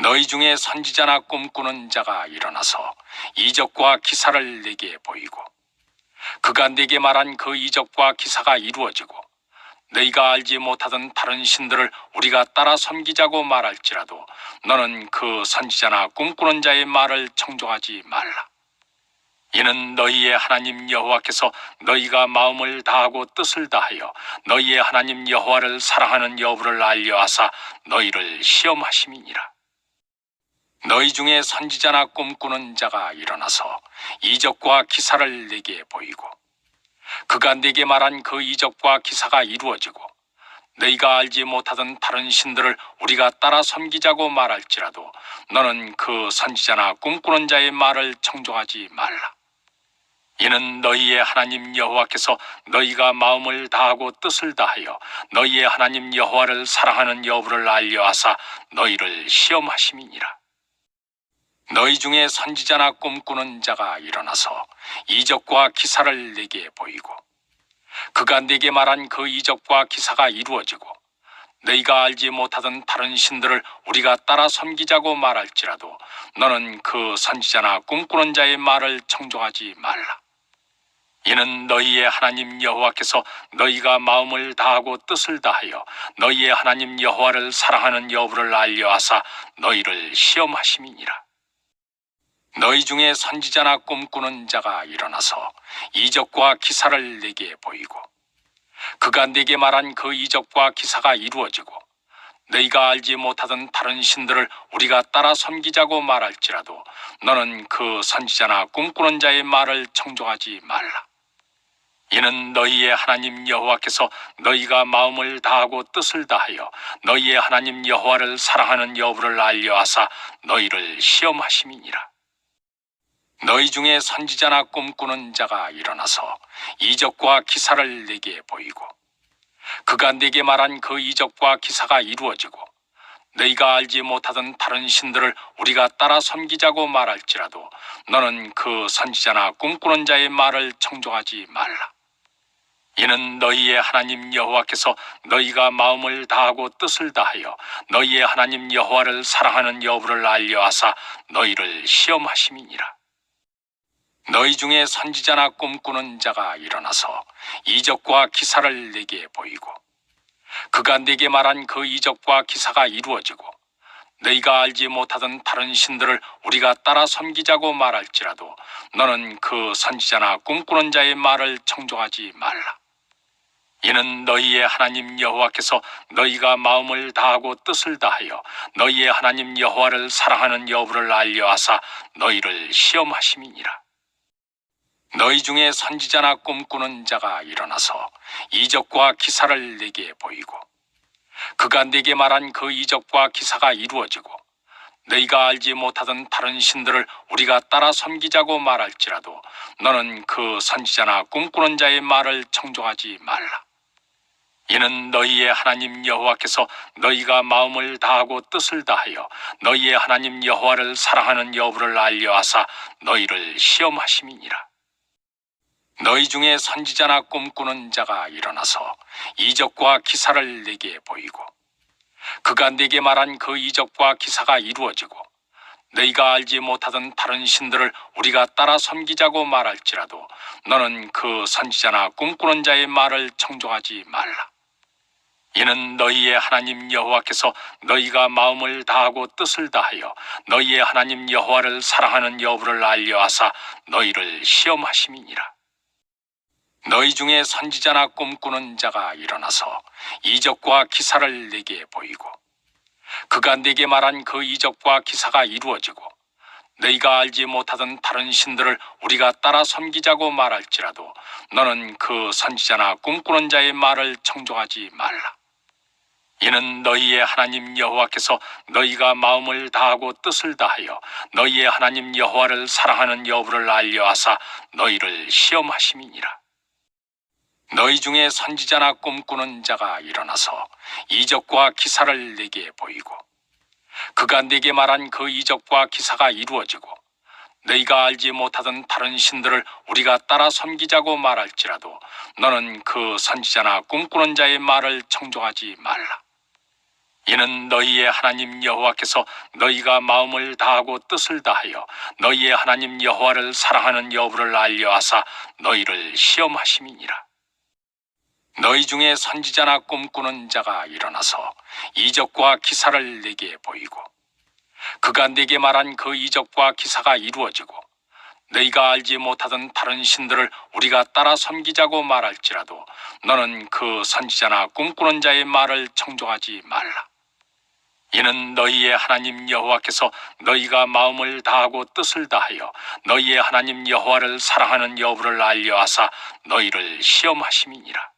너희 중에 선지자나 꿈꾸는 자가 일어나서 이적과 기사를 내게 보이고 그가 내게 말한 그 이적과 기사가 이루어지고 너희가 알지 못하던 다른 신들을 우리가 따라 섬기자고 말할지라도 너는 그 선지자나 꿈꾸는 자의 말을 청종하지 말라. 이는 너희의 하나님 여호와께서 너희가 마음을 다하고 뜻을 다하여 너희의 하나님 여호와를 사랑하는 여부를 알려하사 너희를 시험하심이니라. 너희 중에 선지자나 꿈꾸는 자가 일어나서 이적과 기사를 내게 보이고 그가 내게 말한 그 이적과 기사가 이루어지고 너희가 알지 못하던 다른 신들을 우리가 따라 섬기자고 말할지라도 너는 그 선지자나 꿈꾸는 자의 말을 청종하지 말라. 이는 너희의 하나님 여호와께서 너희가 마음을 다하고 뜻을 다하여 너희의 하나님 여호와를 사랑하는 여부를 알려하사 너희를 시험하심이니라. 너희 중에 선지자나 꿈꾸는 자가 일어나서 이적과 기사를 내게 보이고 그가 내게 말한 그 이적과 기사가 이루어지고 너희가 알지 못하던 다른 신들을 우리가 따라 섬기자고 말할지라도 너는 그 선지자나 꿈꾸는 자의 말을 청종하지 말라. 이는 너희의 하나님 여호와께서 너희가 마음을 다하고 뜻을 다하여 너희의 하나님 여호와를 사랑하는 여부를 알려하사 너희를 시험하심이니라. 너희 중에 선지자나 꿈꾸는 자가 일어나서 이적과 기사를 내게 보이고 그가 내게 말한 그 이적과 기사가 이루어지고 너희가 알지 못하던 다른 신들을 우리가 따라 섬기자고 말할지라도 너는 그 선지자나 꿈꾸는 자의 말을 청종하지 말라. 이는 너희의 하나님 여호와께서 너희가 마음을 다하고 뜻을 다하여 너희의 하나님 여호와를 사랑하는 여부를 알려하사 너희를 시험하심이니라. 너희 중에 선지자나 꿈꾸는 자가 일어나서 이적과 기사를 내게 보이고 그가 내게 말한 그 이적과 기사가 이루어지고 너희가 알지 못하던 다른 신들을 우리가 따라 섬기자고 말할지라도 너는 그 선지자나 꿈꾸는 자의 말을 청종하지 말라. 이는 너희의 하나님 여호와께서 너희가 마음을 다하고 뜻을 다하여 너희의 하나님 여호와를 사랑하는 여부를 알려하사 너희를 시험하심이니라. 너희 중에 선지자나 꿈꾸는 자가 일어나서 이적과 기사를 내게 보이고 그가 내게 말한 그 이적과 기사가 이루어지고 너희가 알지 못하던 다른 신들을 우리가 따라 섬기자고 말할지라도 너는 그 선지자나 꿈꾸는 자의 말을 청종하지 말라. 이는 너희의 하나님 여호와께서 너희가 마음을 다하고 뜻을 다하여 너희의 하나님 여호와를 사랑하는 여부를 알려하사 너희를 시험하심이니라. 너희 중에 선지자나 꿈꾸는 자가 일어나서 이적과 기사를 내게 보이고 그가 내게 말한 그 이적과 기사가 이루어지고 너희가 알지 못하던 다른 신들을 우리가 따라 섬기자고 말할지라도 너는 그 선지자나 꿈꾸는 자의 말을 청종하지 말라. 이는 너희의 하나님 여호와께서 너희가 마음을 다하고 뜻을 다하여 너희의 하나님 여호와를 사랑하는 여부를 알려하사 너희를 시험하심이니라. 너희 중에 선지자나 꿈꾸는 자가 일어나서 이적과 기사를 내게 보이고 그가 내게 말한 그 이적과 기사가 이루어지고 너희가 알지 못하던 다른 신들을 우리가 따라 섬기자고 말할지라도 너는 그 선지자나 꿈꾸는 자의 말을 청종하지 말라. 이는 너희의 하나님 여호와께서 너희가 마음을 다하고 뜻을 다하여 너희의 하나님 여호와를 사랑하는 여부를 알려하사 너희를 시험하심이니라. 너희 중에 선지자나 꿈꾸는 자가 일어나서 이적과 기사를 내게 보이고 그가 내게 말한 그 이적과 기사가 이루어지고 너희가 알지 못하던 다른 신들을 우리가 따라 섬기자고 말할지라도 너는 그 선지자나 꿈꾸는 자의 말을 청종하지 말라. 이는 너희의 하나님 여호와께서 너희가 마음을 다하고 뜻을 다하여 너희의 하나님 여호와를 사랑하는 여부를 알려하사 너희를 시험하심이니라. 너희 중에 선지자나 꿈꾸는 자가 일어나서 이적과 기사를 내게 보이고 그가 내게 말한 그 이적과 기사가 이루어지고 너희가 알지 못하던 다른 신들을 우리가 따라 섬기자고 말할지라도 너는 그 선지자나 꿈꾸는 자의 말을 청종하지 말라. 이는 너희의 하나님 여호와께서 너희가 마음을 다하고 뜻을 다하여 너희의 하나님 여호와를 사랑하는 여부를 알려하사 너희를 시험하심이니라. 너희 중에 선지자나 꿈꾸는 자가 일어나서 이적과 기사를 내게 보이고 그가 내게 말한 그 이적과 기사가 이루어지고 너희가 알지 못하던 다른 신들을 우리가 따라 섬기자고 말할지라도 너는 그 선지자나 꿈꾸는 자의 말을 청종하지 말라. 이는 너희의 하나님 여호와께서 너희가 마음을 다하고 뜻을 다하여 너희의 하나님 여호와를 사랑하는 여부를 알려하사 너희를 시험하심이니라.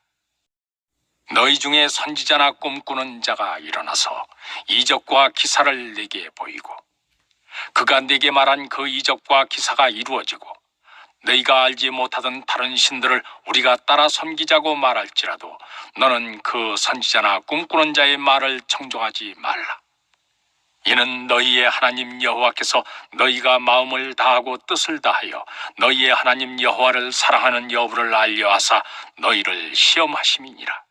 너희 중에 선지자나 꿈꾸는 자가 일어나서 이적과 기사를 내게 보이고 그가 내게 말한 그 이적과 기사가 이루어지고 너희가 알지 못하던 다른 신들을 우리가 따라 섬기자고 말할지라도 너는 그 선지자나 꿈꾸는 자의 말을 청종하지 말라. 이는 너희의 하나님 여호와께서 너희가 마음을 다하고 뜻을 다하여 너희의 하나님 여호와를 사랑하는 여부를 알려하사 너희를 시험하심이니라.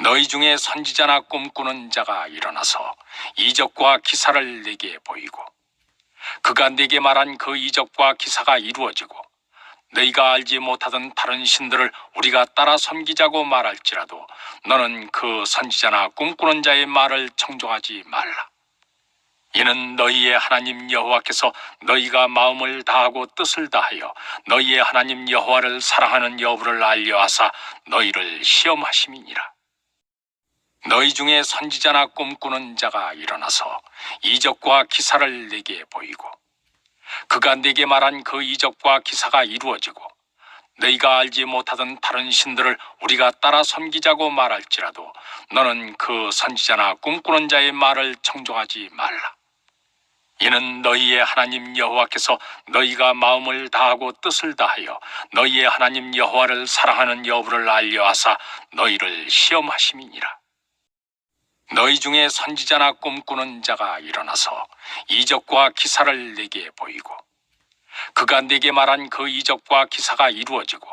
너희 중에 선지자나 꿈꾸는 자가 일어나서 이적과 기사를 내게 보이고 그가 내게 말한 그 이적과 기사가 이루어지고 너희가 알지 못하던 다른 신들을 우리가 따라 섬기자고 말할지라도 너는 그 선지자나 꿈꾸는 자의 말을 청종하지 말라. 이는 너희의 하나님 여호와께서 너희가 마음을 다하고 뜻을 다하여 너희의 하나님 여호와를 사랑하는 여부를 알려하사 너희를 시험하심이니라. 너희 중에 선지자나 꿈꾸는 자가 일어나서 이적과 기사를 내게 보이고 그가 내게 말한 그 이적과 기사가 이루어지고 너희가 알지 못하던 다른 신들을 우리가 따라 섬기자고 말할지라도 너는 그 선지자나 꿈꾸는 자의 말을 청종하지 말라. 이는 너희의 하나님 여호와께서 너희가 마음을 다하고 뜻을 다하여 너희의 하나님 여호와를 사랑하는 여부를 알려하사 너희를 시험하심이니라. 너희 중에 선지자나 꿈꾸는 자가 일어나서 이적과 기사를 내게 보이고 그가 내게 말한 그 이적과 기사가 이루어지고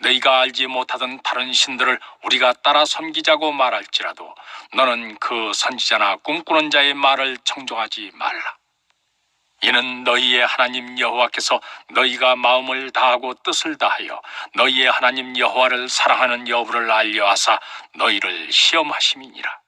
너희가 알지 못하던 다른 신들을 우리가 따라 섬기자고 말할지라도 너는 그 선지자나 꿈꾸는 자의 말을 청종하지 말라. 이는 너희의 하나님 여호와께서 너희가 마음을 다하고 뜻을 다하여 너희의 하나님 여호와를 사랑하는 여부를 알려하사 너희를 시험하심이니라.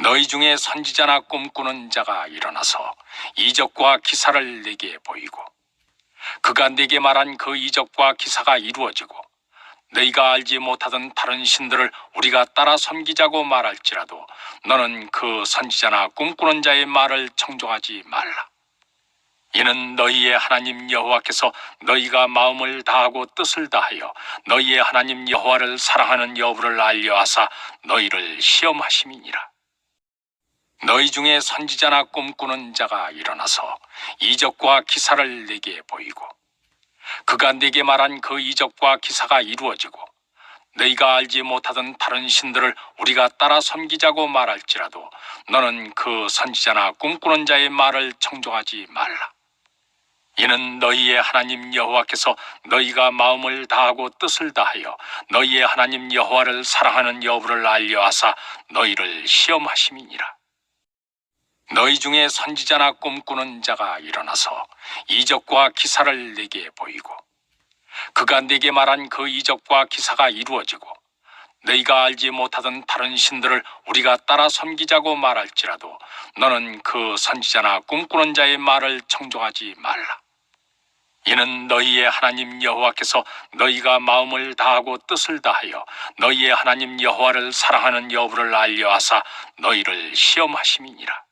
너희 중에 선지자나 꿈꾸는 자가 일어나서 이적과 기사를 내게 보이고 그가 내게 말한 그 이적과 기사가 이루어지고 너희가 알지 못하던 다른 신들을 우리가 따라 섬기자고 말할지라도 너는 그 선지자나 꿈꾸는 자의 말을 청종하지 말라. 이는 너희의 하나님 여호와께서 너희가 마음을 다하고 뜻을 다하여 너희의 하나님 여호와를 사랑하는 여부를 알려하사 너희를 시험하심이니라. 너희 중에 선지자나 꿈꾸는 자가 일어나서 이적과 기사를 내게 보이고 그가 내게 말한 그 이적과 기사가 이루어지고 너희가 알지 못하던 다른 신들을 우리가 따라 섬기자고 말할지라도 너는 그 선지자나 꿈꾸는 자의 말을 청종하지 말라. 이는 너희의 하나님 여호와께서 너희가 마음을 다하고 뜻을 다하여 너희의 하나님 여호와를 사랑하는 여부를 알려하사 너희를 시험하심이니라. 너희 중에 선지자나 꿈꾸는 자가 일어나서 이적과 기사를 내게 보이고 그가 내게 말한 그 이적과 기사가 이루어지고 너희가 알지 못하던 다른 신들을 우리가 따라 섬기자고 말할지라도 너는 그 선지자나 꿈꾸는 자의 말을 청종하지 말라. 이는 너희의 하나님 여호와께서 너희가 마음을 다하고 뜻을 다하여 너희의 하나님 여호와를 사랑하는 여부를 알려하사 너희를 시험하심이니라.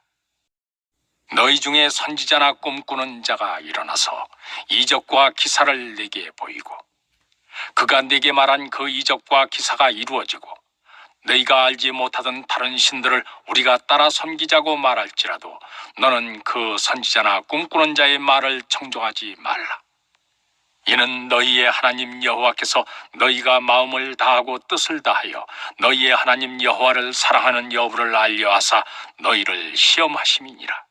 너희 중에 선지자나 꿈꾸는 자가 일어나서 이적과 기사를 내게 보이고 그가 내게 말한 그 이적과 기사가 이루어지고 너희가 알지 못하던 다른 신들을 우리가 따라 섬기자고 말할지라도 너는 그 선지자나 꿈꾸는 자의 말을 청종하지 말라. 이는 너희의 하나님 여호와께서 너희가 마음을 다하고 뜻을 다하여 너희의 하나님 여호와를 사랑하는 여부를 알려하사 너희를 시험하심이니라.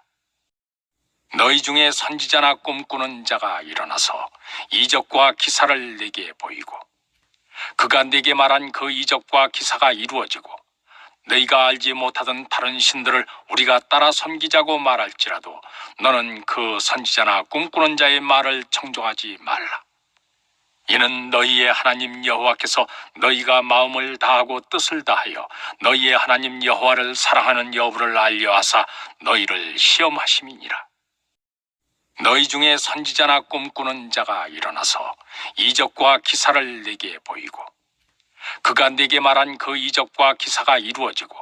너희 중에 선지자나 꿈꾸는 자가 일어나서 이적과 기사를 내게 보이고 그가 내게 말한 그 이적과 기사가 이루어지고 너희가 알지 못하던 다른 신들을 우리가 따라 섬기자고 말할지라도 너는 그 선지자나 꿈꾸는 자의 말을 청종하지 말라. 이는 너희의 하나님 여호와께서 너희가 마음을 다하고 뜻을 다하여 너희의 하나님 여호와를 사랑하는 여부를 알려하사 너희를 시험하심이니라. 너희 중에 선지자나 꿈꾸는 자가 일어나서 이적과 기사를 내게 보이고 그가 내게 말한 그 이적과 기사가 이루어지고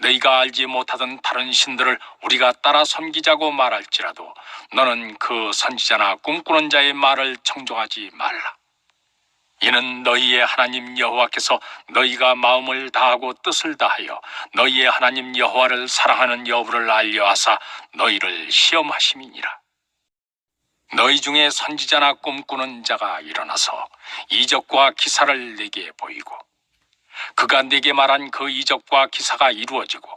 너희가 알지 못하던 다른 신들을 우리가 따라 섬기자고 말할지라도 너는 그 선지자나 꿈꾸는 자의 말을 청종하지 말라. 이는 너희의 하나님 여호와께서 너희가 마음을 다하고 뜻을 다하여 너희의 하나님 여호와를 사랑하는 여부를 알려하사 너희를 시험하심이니라. 너희 중에 선지자나 꿈꾸는 자가 일어나서 이적과 기사를 내게 보이고 그가 내게 말한 그 이적과 기사가 이루어지고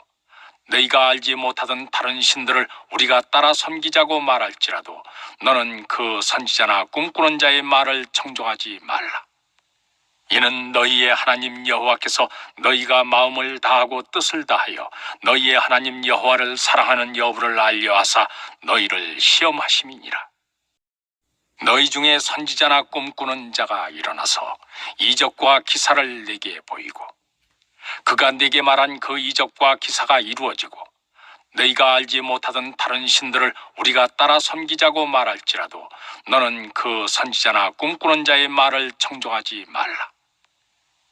너희가 알지 못하던 다른 신들을 우리가 따라 섬기자고 말할지라도 너는 그 선지자나 꿈꾸는 자의 말을 청종하지 말라. 이는 너희의 하나님 여호와께서 너희가 마음을 다하고 뜻을 다하여 너희의 하나님 여호와를 사랑하는 여부를 알려하사 너희를 시험하심이니라. 너희 중에 선지자나 꿈꾸는 자가 일어나서 이적과 기사를 내게 보이고 그가 내게 말한 그 이적과 기사가 이루어지고 너희가 알지 못하던 다른 신들을 우리가 따라 섬기자고 말할지라도 너는 그 선지자나 꿈꾸는 자의 말을 청종하지 말라.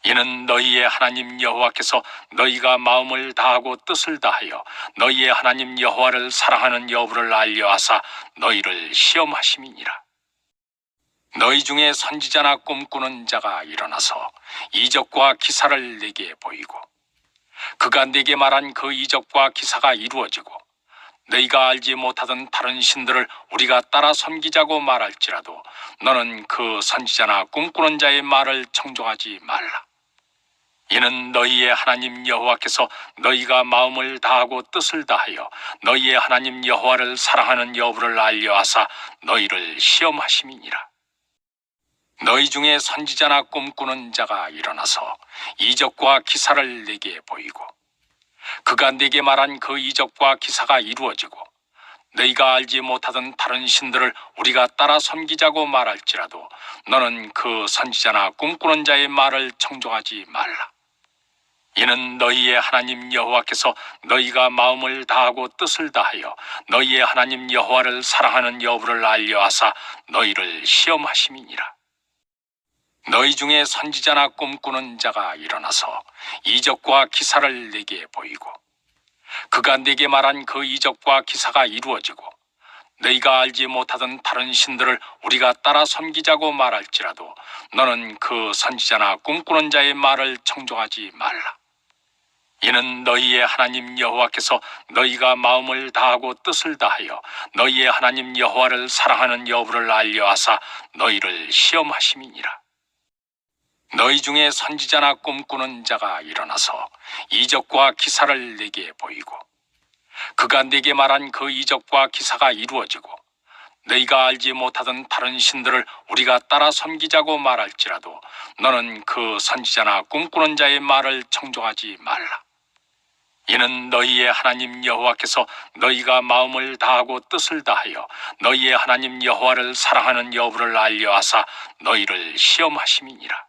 이는 너희의 하나님 여호와께서 너희가 마음을 다하고 뜻을 다하여 너희의 하나님 여호와를 사랑하는 여부를 알려하사 너희를 시험하심이니라. 너희 중에 선지자나 꿈꾸는 자가 일어나서 이적과 기사를 내게 보이고 그가 내게 말한 그 이적과 기사가 이루어지고 너희가 알지 못하던 다른 신들을 우리가 따라 섬기자고 말할지라도 너는 그 선지자나 꿈꾸는 자의 말을 청종하지 말라. 이는 너희의 하나님 여호와께서 너희가 마음을 다하고 뜻을 다하여 너희의 하나님 여호와를 사랑하는 여부를 알려하사 너희를 시험하심이니라. 너희 중에 선지자나 꿈꾸는 자가 일어나서 이적과 기사를 내게 보이고 그가 내게 말한 그 이적과 기사가 이루어지고 너희가 알지 못하던 다른 신들을 우리가 따라 섬기자고 말할지라도 너는 그 선지자나 꿈꾸는 자의 말을 청종하지 말라. 이는 너희의 하나님 여호와께서 너희가 마음을 다하고 뜻을 다하여 너희의 하나님 여호와를 사랑하는 여부를 알려하사 너희를 시험하심이니라. 너희 중에 선지자나 꿈꾸는 자가 일어나서 이적과 기사를 내게 보이고 그가 내게 말한 그 이적과 기사가 이루어지고 너희가 알지 못하던 다른 신들을 우리가 따라 섬기자고 말할지라도 너는 그 선지자나 꿈꾸는 자의 말을 청종하지 말라. 이는 너희의 하나님 여호와께서 너희가 마음을 다하고 뜻을 다하여 너희의 하나님 여호와를 사랑하는 여부를 알려하사 너희를 시험하심이니라. 너희 중에 선지자나 꿈꾸는 자가 일어나서 이적과 기사를 내게 보이고 그가 내게 말한 그 이적과 기사가 이루어지고 너희가 알지 못하던 다른 신들을 우리가 따라 섬기자고 말할지라도 너는 그 선지자나 꿈꾸는 자의 말을 청종하지 말라. 이는 너희의 하나님 여호와께서 너희가 마음을 다하고 뜻을 다하여 너희의 하나님 여호와를 사랑하는 여부를 알려하사 너희를 시험하심이니라.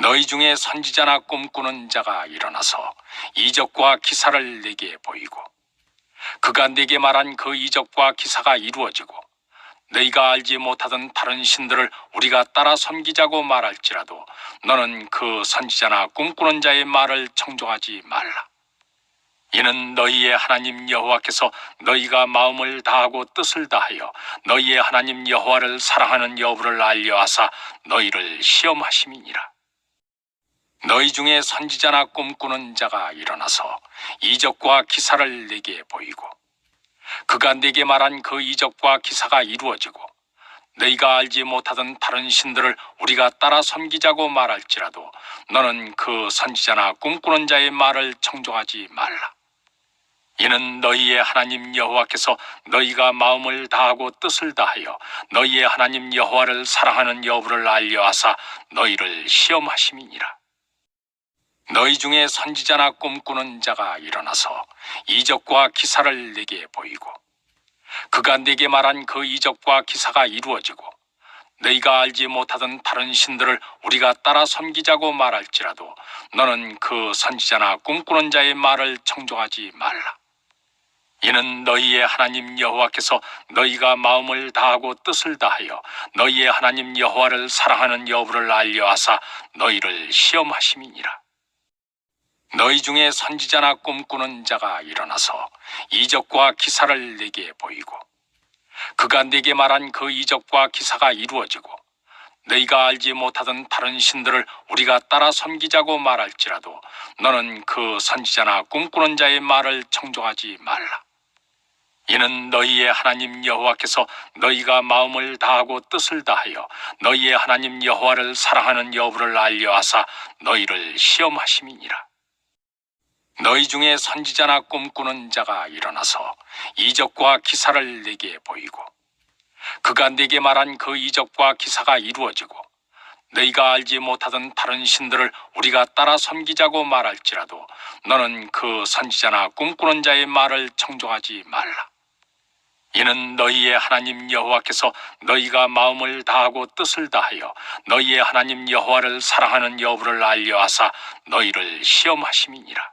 너희 중에 선지자나 꿈꾸는 자가 일어나서 이적과 기사를 내게 보이고 그가 내게 말한 그 이적과 기사가 이루어지고 너희가 알지 못하던 다른 신들을 우리가 따라 섬기자고 말할지라도 너는 그 선지자나 꿈꾸는 자의 말을 청종하지 말라. 이는 너희의 하나님 여호와께서 너희가 마음을 다하고 뜻을 다하여 너희의 하나님 여호와를 사랑하는 여부를 알려하사 너희를 시험하심이니라. 너희 중에 선지자나 꿈꾸는 자가 일어나서 이적과 기사를 내게 보이고 그가 내게 말한 그 이적과 기사가 이루어지고 너희가 알지 못하던 다른 신들을 우리가 따라 섬기자고 말할지라도 너는 그 선지자나 꿈꾸는 자의 말을 청종하지 말라. 이는 너희의 하나님 여호와께서 너희가 마음을 다하고 뜻을 다하여 너희의 하나님 여호와를 사랑하는 여부를 알려하사 너희를 시험하심이니라. 너희 중에 선지자나 꿈꾸는 자가 일어나서 이적과 기사를 내게 보이고 그가 내게 말한 그 이적과 기사가 이루어지고 너희가 알지 못하던 다른 신들을 우리가 따라 섬기자고 말할지라도 너는 그 선지자나 꿈꾸는 자의 말을 청종하지 말라. 이는 너희의 하나님 여호와께서 너희가 마음을 다하고 뜻을 다하여 너희의 하나님 여호와를 사랑하는 여부를 알려하사 너희를 시험하심이니라. 너희 중에 선지자나 꿈꾸는 자가 일어나서 이적과 기사를 내게 보이고 그가 내게 말한 그 이적과 기사가 이루어지고 너희가 알지 못하던 다른 신들을 우리가 따라 섬기자고 말할지라도 너는 그 선지자나 꿈꾸는 자의 말을 청종하지 말라. 이는 너희의 하나님 여호와께서 너희가 마음을 다하고 뜻을 다하여 너희의 하나님 여호와를 사랑하는 여부를 알려하사 너희를 시험하심이니라. 너희 중에 선지자나 꿈꾸는 자가 일어나서 이적과 기사를 내게 보이고 그가 내게 말한 그 이적과 기사가 이루어지고 너희가 알지 못하던 다른 신들을 우리가 따라 섬기자고 말할지라도 너는 그 선지자나 꿈꾸는 자의 말을 청종하지 말라. 이는 너희의 하나님 여호와께서 너희가 마음을 다하고 뜻을 다하여 너희의 하나님 여호와를 사랑하는 여부를 알려하사 너희를 시험하심이니라.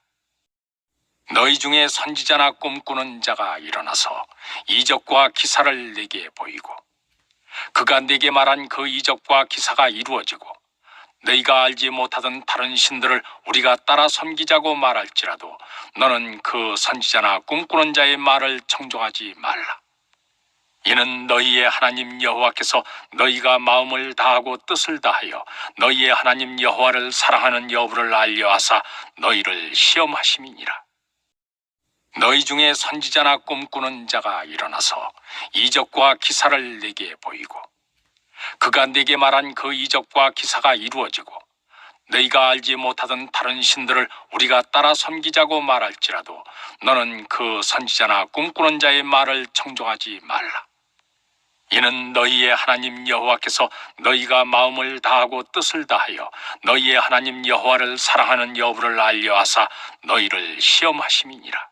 너희 중에 선지자나 꿈꾸는 자가 일어나서 이적과 기사를 내게 보이고 그가 내게 말한 그 이적과 기사가 이루어지고 너희가 알지 못하던 다른 신들을 우리가 따라 섬기자고 말할지라도 너는 그 선지자나 꿈꾸는 자의 말을 청종하지 말라. 이는 너희의 하나님 여호와께서 너희가 마음을 다하고 뜻을 다하여 너희의 하나님 여호와를 사랑하는 여부를 알려하사 너희를 시험하심이니라. 너희 중에 선지자나 꿈꾸는 자가 일어나서 이적과 기사를 내게 보이고 그가 내게 말한 그 이적과 기사가 이루어지고 너희가 알지 못하던 다른 신들을 우리가 따라 섬기자고 말할지라도 너는 그 선지자나 꿈꾸는 자의 말을 청종하지 말라. 이는 너희의 하나님 여호와께서 너희가 마음을 다하고 뜻을 다하여 너희의 하나님 여호와를 사랑하는 여부를 알려하사 너희를 시험하심이니라.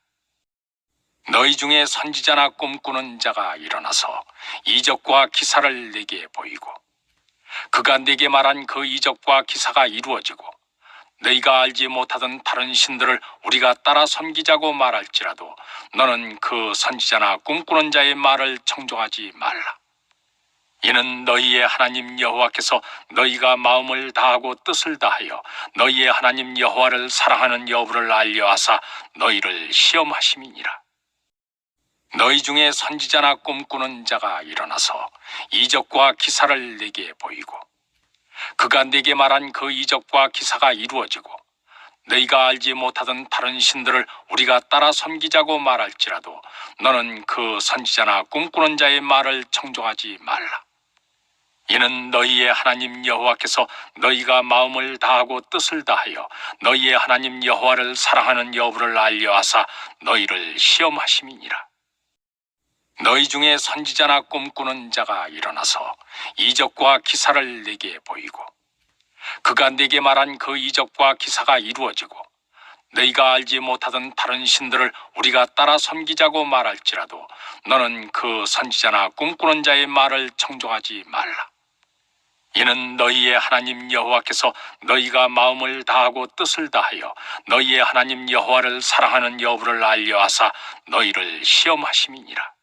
너희 중에 선지자나 꿈꾸는 자가 일어나서 이적과 기사를 내게 보이고 그가 내게 말한 그 이적과 기사가 이루어지고 너희가 알지 못하던 다른 신들을 우리가 따라 섬기자고 말할지라도 너는 그 선지자나 꿈꾸는 자의 말을 청종하지 말라. 이는 너희의 하나님 여호와께서 너희가 마음을 다하고 뜻을 다하여 너희의 하나님 여호와를 사랑하는 여부를 알려하사 너희를 시험하심이니라. 너희 중에 선지자나 꿈꾸는 자가 일어나서 이적과 기사를 내게 보이고 그가 내게 말한 그 이적과 기사가 이루어지고 너희가 알지 못하던 다른 신들을 우리가 따라 섬기자고 말할지라도 너는 그 선지자나 꿈꾸는 자의 말을 청종하지 말라. 이는 너희의 하나님 여호와께서 너희가 마음을 다하고 뜻을 다하여 너희의 하나님 여호와를 사랑하는 여부를 알려하사 너희를 시험하심이니라. 너희 중에 선지자나 꿈꾸는 자가 일어나서 이적과 기사를 내게 보이고 그가 내게 말한 그 이적과 기사가 이루어지고 너희가 알지 못하던 다른 신들을 우리가 따라 섬기자고 말할지라도 너는 그 선지자나 꿈꾸는 자의 말을 청종하지 말라. 이는 너희의 하나님 여호와께서 너희가 마음을 다하고 뜻을 다하여 너희의 하나님 여호와를 사랑하는 여부를 알려하사 너희를 시험하심이니라.